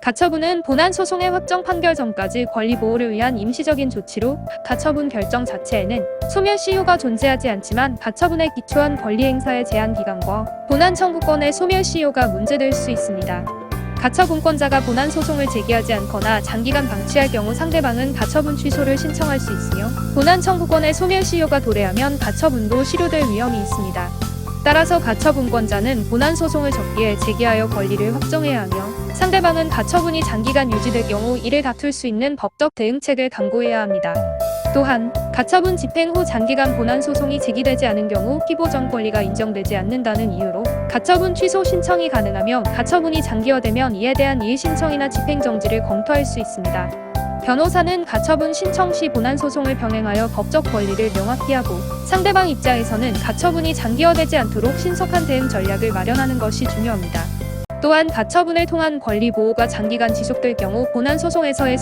가처분은 본안 소송의 확정 판결 전까지 권리 보호를 위한 임시적인 조치로 가처분 결정 자체에는 소멸시 효가 존재하지 않지만 가처분에 기초한 권리 행사의 제한 기간과 본안 청구권의 소멸시 효가 문제될 수 있습니다. 가처분권자가 본안 소송을 제기하지 않거나 장기간 방치할 경우 상대방은 가처분 취소를 신청할 수 있으며 본안 청구권의 소멸시효가 도래하면 가처분도 실효될 위험이 있습니다. 따라서 가처분권자는 본안 소송을 적기에 제기하여 권리를 확정해야 하며 상대방은 가처분이 장기간 유지될 경우 이를 다툴 수 있는 법적 대응책을 강구해야 합니다. 또한 가처분 집행 후 장기간 본안 소송이 제기되지 않은 경우 피보전 권리가 인정되지 않는다는 이유로 가처분 취소 신청이 가능하며 가처분이 장기화되면 이에 대한 이의 신청이나 집행 정지를 검토할 수 있습니다. 변호사는 가처분 신청 시 본안 소송을 병행하여 법적 권리를 명확히 하고 상대방 입장에서는 가처분이 장기화되지 않도록 신속한 대응 전략을 마련하는 것이 중요합니다. 또한 가처분을 통한 권리 보호가 장기간 지속될 경우 본안 소송에서의